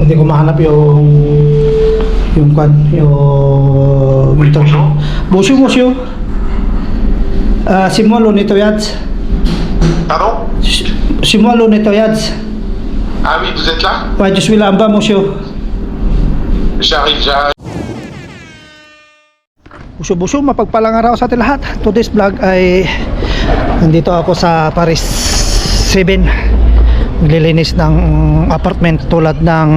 Hindi ko mahanap yung yung kwan, yung. Bonjour, monsieur. Euh, c'est moi le nettoyage. Pardon moi le nettoyage. Ah oui, vous êtes là Ouais, je suis là en bas, monsieur. J'arrive, j'arrive. Buso-buso, mapagpalang araw sa ating lahat. Today's vlog ay nandito ako sa Paris 7. Maglilinis ng apartment tulad ng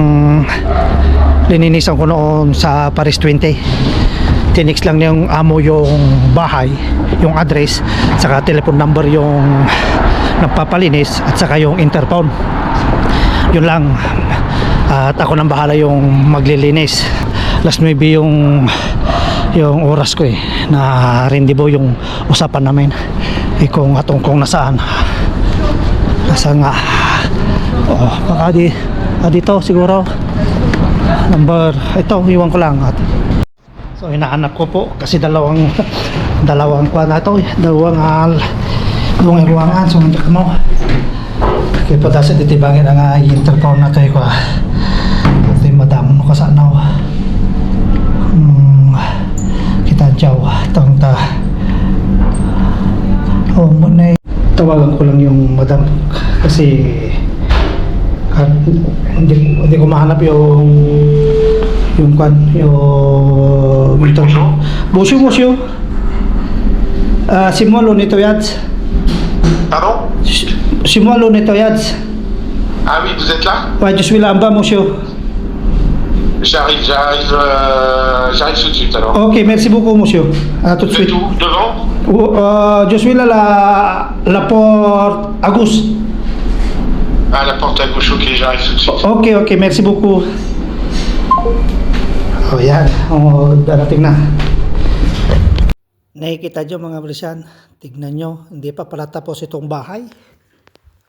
lininisan ko noon sa Paris 20. Tinix lang yung amo yung bahay, yung address, saka telephone number yung nagpapalinis at saka yung interphone. Yun lang. At ako nang bahala yung maglilinis. Last maybe yung yung oras ko eh na rendibo yung usapan namin eh kung atong kung nasaan nasaan nga oh, baka di ah, dito siguro. Number ito iwan ko lang at so hinahanap ko po kasi dalawang dalawang kwa na eh, dalawang uh, dalawang ruangan so hindi mo. Kaya po dasa ditibangin ang uh, intercom na ito eh kwa. Ito yung madam no kasanaw hmm, kita jauh tong ta. Oh muna tawagan ko lang yung madam kasi at, hindi, hindi ko mahanap yung yung kwan yung Oui, bonjour. bonjour monsieur Ah, moi le nettoyage Pardon moi le nettoyage Ah oui, vous êtes là? Ouais je suis là en bas monsieur J'arrive, j'arrive, euh, j'arrive tout de suite alors. ok merci beaucoup monsieur à tout de suite. où Devant? Oh, euh, je suis là la, la porte à gauche Ah, la porte à gauche, ok, j'arrive tout de suite. Ok, ok, merci beaucoup. Oh, yan. Oh, darating na. Nakikita nyo mga brisan. Tignan nyo. Hindi pa pala tapos itong bahay.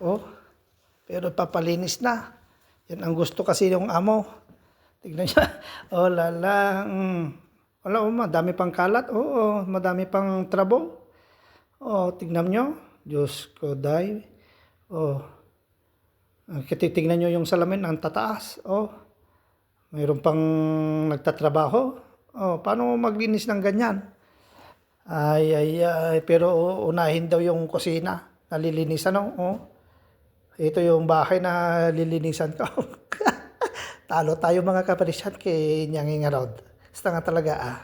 Oh. Pero papalinis na. Yan ang gusto kasi yung amo. Tignan nyo. Oh, lala. Mm. Wala, oh, madami pang kalat. Oo, madami pang trabo. Oh, tignan nyo. Diyos ko, day. Oh. Uh, Titignan nyo yung salamin, ang tataas. Oh, mayroon pang nagtatrabaho. Oh, paano maglinis ng ganyan? Ay, ay, ay. Pero unahin daw yung kusina. Nalilinisan, no? Oh. Ito yung bahay na lilinisan ko. Talo tayo mga kaparisyan kay Nyanging Rod. Basta nga talaga, ah.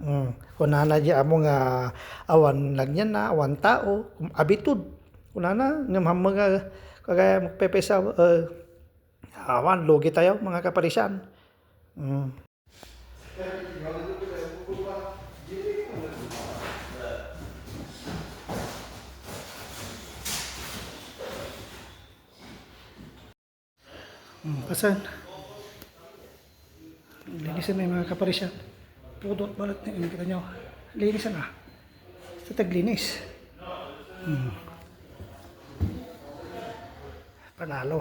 Mm. Kunana di amo nga awan lang yan na, awan tao, abitud. Kunana, ng mga kagaya magpepesa, uh, awan, logi tayo mga kaparisyan. Mm. Hmm, pasan. Linisan na yung mga kaparisyan. Pudot balat na yun, kita nyo. Linisan na. Sa taglinis. Hmm. ปัญหาเรา